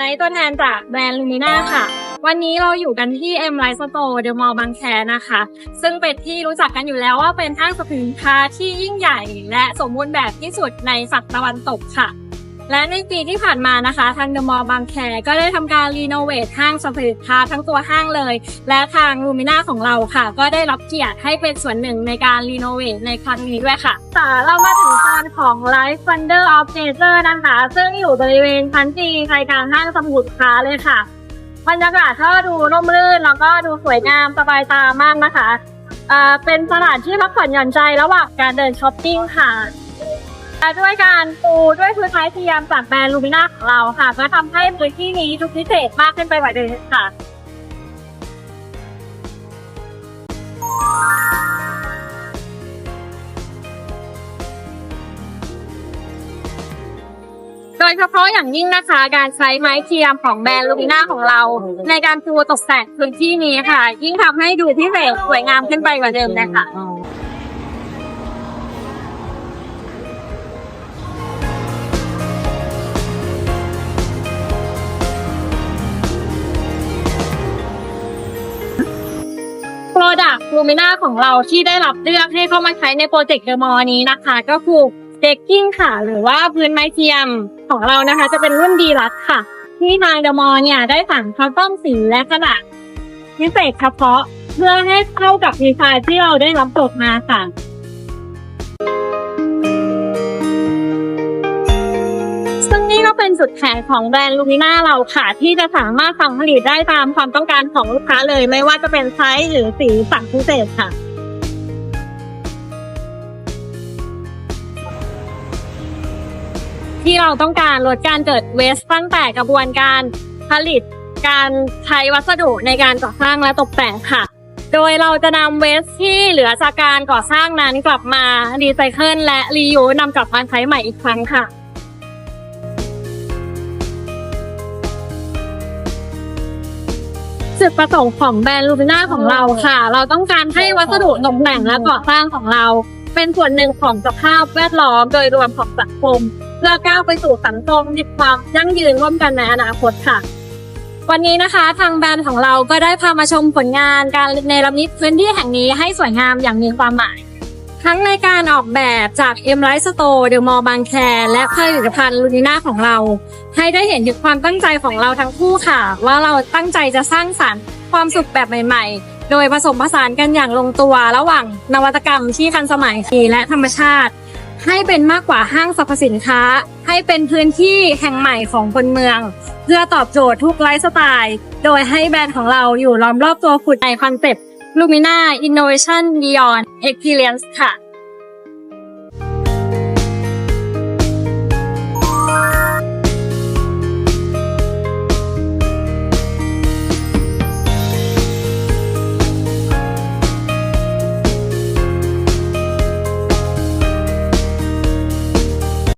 ในตัวแทนจากแบรนด์ลูมิน่าค่ะ วันนี้เราอยู่กันที่ M Life Store เดอะมอลล์บางแคนะคะ ซึ่งเป็นที่รู้จักกันอยู่แล้วว่าเป็นห้างสรรพสินค้าที่ยิ่งใหญ่ และสมบูรณ์แบบที่สุดในฝั่งตะวันตกค่ะ และในปีที่ผ่านมานะคะทางเดอะมอลล์บางแคก็ได้ทำการรีโนเวทห้างสรรพสินค้าทั้งตัวห้างเลย และทางลูมิน่าของเราค่ะ ก็ได้รับเกียรติให้เป็นส่วนหนึ่งในการรีโนเวทในครั้งนี้ด้วยค่ะค่ะเรามาถึงตอนของ Life Wonder of Nature นะคะ ซึ่งอยู่บริเวณชั้นจีใจกลางห้างสมุทรค้าเลยค่ะบรรยากาศก็ดูร่มรื่นแล้วก็ดูสวยงามสบายตามากนะคะอ่าเป็นตลาดที่พักผ่อนหย่อนใจระหว่างการเดินช้อปปิ้งค่ะ และด้วยการปูด้วยพื้นไม้พยายามจากแบรนด์ลูมิน่าของเราค่ะก็ทำให้พื้นที่นี้ดูพิเศษมากขึ้นไปกว่าเดิมค่ะ โดยเฉพาะอย่างยิ่งนะคะ การใช้ไม้เทียมของแบรนด์ลูมิน่าของเรา ในการปูตกแต่งพื้นที่นี้ค่ะ ยิ่งทำให้ดูพิเศษสวยงามขึ้นไปกว่าเดิมเลยค่ะ ลูมิน่าของเราที่ได้รับเลือกให้เข้ามาใช้ในโปรเจกต์เดอะมอนี้นะคะ ก็คือเด็กกิ้งค่ะ หรือว่าพื้นไม้เทียมของเรานะคะ จะเป็นรุ่นดีลักค่ะ ที่ทางเดอะมอเนี่ยได้สั่งคัสตอมสีและขนาดพิเศษเฉพาะเพื่อให้เข้ากับดีไซน์ที่เราได้รับโจทย์มาค่ะ จุดแข็งของแบรนด์ลูมิน่าเราค่ะ ที่จะสามารถสั่งผลิตได้ตามความต้องการของลูกค้าเลย ไม่ว่าจะเป็นไซส์หรือสีสั่งพิเศษค่ะ ที่เราต้องการลดการเกิดเวสตั้งแต่กระบวนการผลิตการใช้วัสดุในการก่อสร้างและตกแต่งค่ะ โดยเราจะนำเวสที่เหลือจากการก่อสร้างนั้นกลับมารีไซเคิลและรียูนำกลับมาใช้ใหม่อีกครั้งค่ะ จุดประสงค์ของแบรนด์ลูมิน่าของเราค่ะ เราต้องการให้วัสดุตกแต่งและก่อสร้างของเรา เป็นส่วนหนึ่งของสภาพแวดล้อมโดยรวมของสังคมเพื่อก้าวไปสู่สังคมที่ความยั่งยืนร่วมกันในอนาคตค่ะ วันนี้นะคะทางแบรนด์ของเราก็ได้พามาชมผลงานการในรมิดพื้นที่แห่งนี้ให้สวยงามอย่างมีความหมาย ทั้งในการออกแบบจาก M Light Store เดอะมอลล์บางแค และผลิตภัณฑ์ลูนิน่าของเรา ให้ได้เห็นถึงความตั้งใจของเราทั้งคู่ค่ะ ว่าเราตั้งใจจะสร้างสรรค์ความสุขแบบใหม่ ๆ โดยผสมผสานกันอย่างลงตัวระหว่างนวัตกรรมที่ทันสมัยและธรรมชาติ ให้เป็นมากกว่าห้างสรรพสินค้า ให้เป็นพื้นที่แห่งใหม่ของคนเมือง เพื่อตอบโจทย์ทุกไลฟ์สไตล์ โดยให้แบรนด์ของเราอยู่ล้อมรอบตัวคุณในคอนเซ็ปต์ Lumina Innovation Beyond Experience ค่ะ